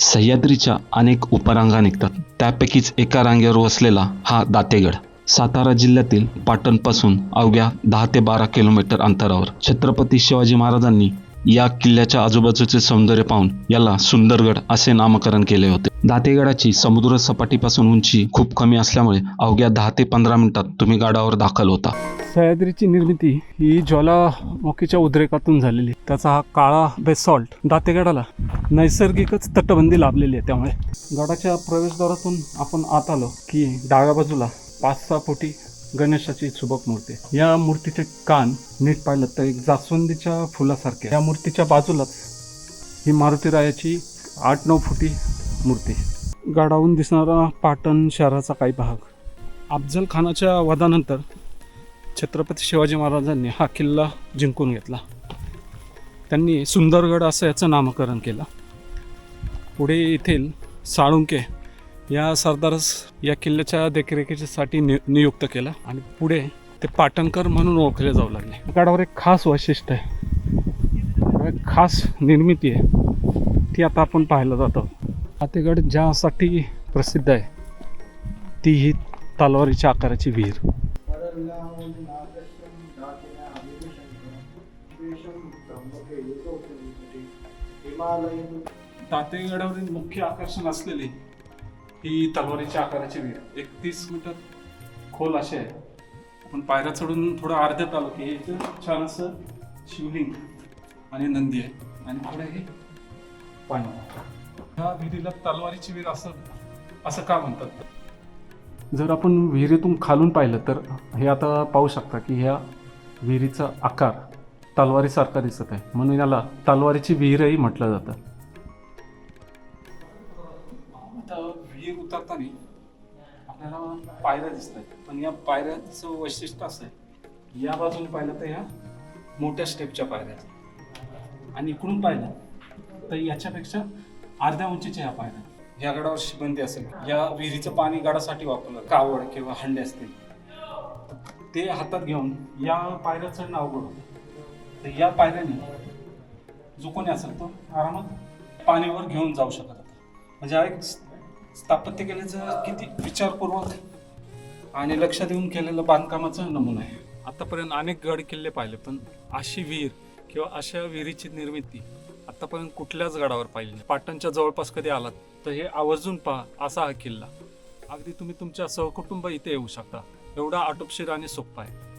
सह्याद्रीच्या अनेक उपरांगा निघतात. त्यापैकीच एका रांगेवर वसलेला हा दातेगड. सातारा जिल्ह्यातील पाटणपासून अवघ्या दहा ते बारा किलोमीटर अंतरावर छत्रपती शिवाजी महाराजांनी या किल्ल्याच्या आजूबाजूचे सौंदर्य पाहून याला सुंदरगड असे नामकरण केले होते. दातेगडाची समुद्र सपाटीपासून उंची खूप कमी असल्यामुळे अवघ्या दहा ते पंधरा मिनिटात तुम्ही गडावर दाखल होता. सह्याद्रीची निर्मिती ही ज्वालामुखीच्या उद्रेकातून झालेली. त्याचा हा काळा बेसॉल्ट दातेगडाला नैसर्गिकच तटबंदी लाभलेली आहे त्यामुळे. गडाच्या प्रवेशद्वारातून आपण आत आलो की डाव्या बाजूला पाच सहा फुटी गणेशाची सुबक मूर्ती या मूर्तीचे कान नीट पाहिलं तर एक जास्वंदीच्या फुलासारखे या मूर्तीच्या बाजूलाच ही मारुतीरायाची आठ नऊ फुटी मूर्ती गडावून गडाहून दिसणारा पाटण शहराचा काही भाग. अफजल खानाच्या वधानंतर छत्रपती शिवाजी महाराजांनी हा किल्ला जिंकून घेतला. त्यांनी सुंदरगड असं याचं नामकरण केलं. पुढे येथील साळुंके या सरदारस या किल्ल्याच्या देखरेखीसाठी नि नियुक्त केला आणि पुढे ते पाटणकर म्हणून ओळखले जाऊ लागले. गडावर एक खास वैशिष्ट्य आहे. खास निर्मिती आहे. ती आता आपण पाहायला जातो. फातेगड ज्यासाठी प्रसिद्ध आहे ती ही तलवारीच्या आकाराची विहीर. तातेगडावरील मुख्य आकर्षण असलेली ही तलवारीच्या आकाराची विहीर एकतीस मीटर खोल अशी आहे. आपण पायऱ्या चढून थोडं अर्ध्यात आलो की इथं छान असं शिवलिंग आणि नंदी आहे. आणि पुढे हे पाणी. ह्या विहिरीला तलवारीची विहीर असं असं का म्हणतात? जर आपण विहिरीतून खालून पाहिलं तर हे आता पाहू शकता की ह्या विहिरीचा आकार तलवारीसारखा दिसत आहे. म्हणून याला तलवारीची विहीरही म्हटलं जातं. आता विहीर उतरताना आपल्याला पायऱ्या दिसत आहेत पण या पायऱ्याचं वैशिष्ट्य असं आहे या बाजूने पाहिलं तर ह्या मोठ्या स्टेपच्या पायऱ्या आहेत. आणि इकडून पाहिलं तर याच्यापेक्षा अर्ध्या उंचीच्या ह्या पायऱ्या या गडावर शिबंदी असेल या विहिरीचं पाणी गडासाठी वापरलं कावड किंवा हंडे असतील. ते हातात घेऊन या पायऱ्या चढणं अवघड होतं तर या पायऱ्याने जो कोणी असेल तो आरामात पाणीवर घेऊन जाऊ शकत म्हणजे हा एक स्थापत्य केल्याचं किती विचारपूर्वक आणि लक्ष देऊन केलेलं बांधकामाचा नमुना आहे. आतापर्यंत अनेक गड किल्ले पाहिले पण अशी विहीर किंवा अशा विहिरीची निर्मिती आतापर्यंत कुठल्याच गडावर पाहिली नाही. पाटणच्या जवळपास कधी आलात तर हे आवर्जून पहा असा हा किल्ला. अगदी तुम्ही तुमच्या सहकुटुंब इथे येऊ शकता. एवढा आटोपशीर आणि सोपा आहे.